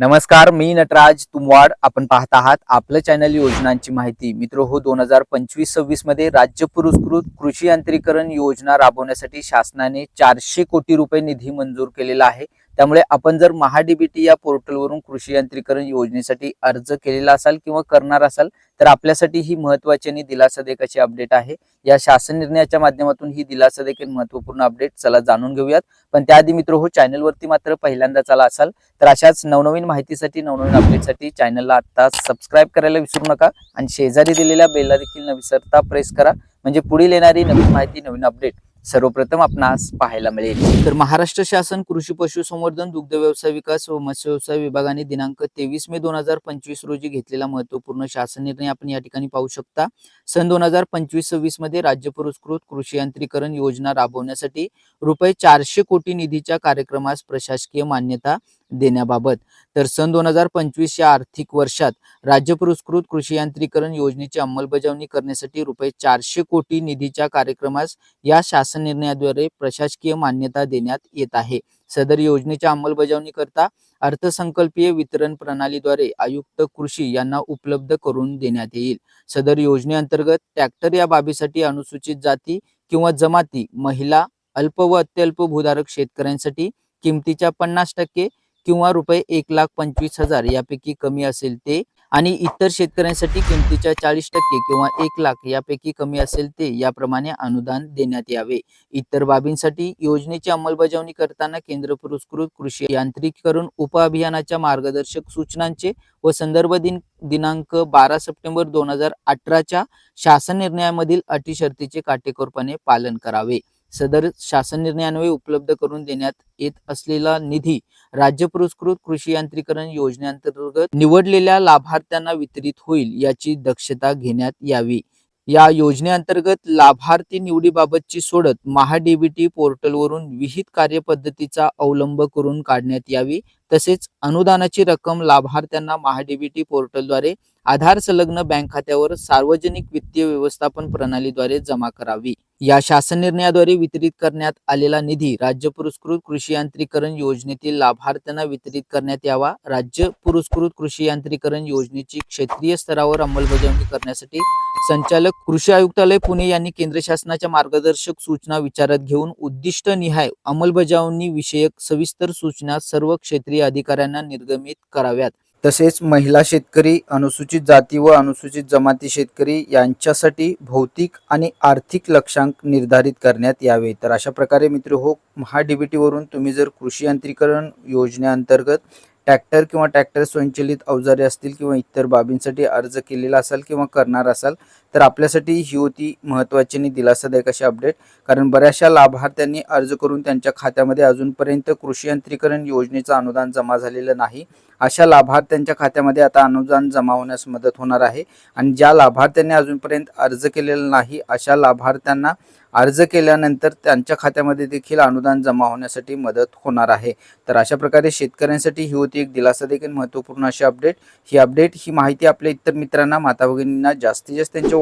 नमस्कार मी नटराज तुमवाड. आपण पाहत आहात आपलं चॅनल योजनांची माहिती. मित्र हो दोन हजार पंचवीस सव्वीसमध्ये राज्य पुरस्कृत कृषी यांत्रिकरण योजना राबवण्यासाठी शासनाने चारशे कोटी रुपये निधी मंजूर केलेला आहे. त्यामुळे आपण जर महाडीबीटी या पोर्टलवरून कृषी यांत्रिकरण योजनेसाठी अर्ज केलेला असाल किंवा करणार असाल तर आपल्यासाठी ही महत्वाची आणि दिलासादायक अशी अपडेट आहे. या शासन निर्णयाच्या माध्यमातून ही दिलासादायक आणि महत्त्वपूर्ण अपडेट चला जाणून घेऊयात. पण त्याआधी मित्र हो चॅनलवरती मात्र पहिल्यांदा चला असाल तर अशाच नवनवीन माहितीसाठी नवनवीन अपडेटसाठी चॅनलला आता सबस्क्राईब करायला विसरू नका आणि शेजारी दिलेल्या बेलला देखील न विसरता प्रेस करा. म्हणजे पुढील येणारी नवीन माहिती नवीन अपडेट सर्वप्रथम आपणास पाहायला मिळेल. तर महाराष्ट्र शासन कृषी पशुसंवर्धन दुग्ध व्यवसाय विकास व मत्स्य व्यवसाय विभागाने दिनांक तेवीस मे दोन हजार पंचवीस रोजी घेतलेला महत्त्वपूर्ण शासन निर्णय आपण या ठिकाणी पाहू शकता. सन दोन हजार पंचवीस सव्वीसमध्ये राज्य पुरस्कृत कृषी यांत्रिकरण योजना राबवण्यासाठी रुपये चारशे कोटी निधीच्या कार्यक्रमास प्रशासकीय मान्यता देण्याबाबत. तर सन दोन हजार पंचवीस या आर्थिक वर्षात राज्य पुरस्कृत कृषी यांत्रिकरण योजनेची अंमलबजावणी करण्यासाठी रुपये चारशे कोटी निधीच्या कार्यक्रमास या शासन निर्णयाद्वारे प्रशासकीय मान्यता देण्यात येत आहे. सदर योजनेच्या अंमलबजावणीकरता अर्थसंकल्पीय वितरण प्रणालीद्वारे आयुक्त कृषी यांना उपलब्ध करून देण्यात येईल. सदर योजनेअंतर्गत ट्रॅक्टर या बाबीसाठी अनुसूचित जाती किंवा जमाती महिला अल्प व अत्यल्प भूधारक शेतकऱ्यांसाठी किमतीच्या पन्नास टक्के किंवा रुपये एक लाख पंचवीस हजार यापैकी कमी असेल ते आणि इतर शेतकऱ्यांसाठी किमतीच्या चाळीस टक्के किंवा एक लाख यापैकी कमी असेल ते याप्रमाणे अनुदान देण्यात यावे. इतर बाबींसाठी योजनेची अंमलबजावणी करताना केंद्र पुरस्कृत कृषी यांत्रिकीकरण उप अभियानाच्या मार्गदर्शक सूचनांचे व संदर्भ दिन दिनांक बारा सप्टेंबर दोन हजार अठराच्या शासन निर्णयामधील अटी शर्तीचे काटेकोरपणे पालन करावे. सदर शासन निर्णयान्वये उपलब्ध करून देण्यात येत असलेला निधी राज्य पुरस्कृत कृषी यांत्रिकरण योजनेअंतर्गत निवडलेल्या लाभार्थ्यांना वितरित होईल याची दक्षता घेण्यात यावी. या योजनेअंतर्गत लाभार्थी निवडीबाबतची सोडत महाडीबीटी पोर्टलवरून विहित कार्यपद्धतीचा अवलंब करून काढण्यात यावी. तसेच अनुदानाची रक्कम लाभार्थ्यांना महाडीबीटी पोर्टलद्वारे आधार संलग्न बँक खात्यावर सार्वजनिक वित्तीय व्यवस्थापन प्रणालीद्वारे जमा करावी. या शासन निर्णयाद्वारे वितरित करण्यात आलेला निधी राज्य पुरस्कृत कृषी यांत्रिकरण योजनेतील लाभार्थ्यांना वितरित करण्यात यावा. राज्य पुरस्कृत कृषी यांत्रिकरण योजनेची क्षेत्रीय स्तरावर अंमलबजावणी करण्यासाठी संचालक कृषी आयुक्तालय पुणे यांनी केंद्र शासनाच्या मार्गदर्शक सूचना विचारात घेऊन उद्दिष्ट निहाय अंमलबजावणी विषयक सविस्तर सूचना सर्व क्षेत्रीय अधिकाऱ्यांना निर्गमित कराव्यात. तसेच महिला शेतकरी अनुसूचित जाती व अनुसूचित जमाती शेतकरी यांच्यासाठी भौतिक आणि आर्थिक लक्षांक निर्धारित करण्यात यावे. तर अशा प्रकारे मित्र हो महा वरून तुम्ही जर कृषी यांत्रिकरण योजनेअंतर्गत ट्रॅक्टर किंवा ट्रॅक्टर स्वयंचलित अवजारे असतील किंवा इतर बाबींसाठी अर्ज केलेला असाल किंवा करणार असाल तर आपल्यासाठी ही होती महत्त्वाची आणि दिलासादायक अशी अपडेट कारण बऱ्याचशा लाभार्थ्यांनी अर्ज करून त्यांच्या खात्यामध्ये अजूनपर्यंत कृषी यंत्रीकरण योजनेचं अनुदान जमा झालेलं नाही. अशा लाभार्थ्यांच्या खात्यामध्ये आता अनुदान जमा होण्यास मदत होणार आहे. आणि ज्या लाभार्थ्यांनी अजूनपर्यंत अर्ज केलेला नाही अशा लाभार्थ्यांना अर्ज केल्यानंतर त्यांच्या खात्यामध्ये देखील अनुदान जमा होण्यासाठी मदत होणार आहे. तर अशा प्रकारे शेतकऱ्यांसाठी ही होती एक दिलासा देखील महत्त्वपूर्ण अशी अपडेट ही अपडेट ही माहिती आपल्या इतर मित्रांना माता भगिनींना जास्तीत जास्त त्यांच्या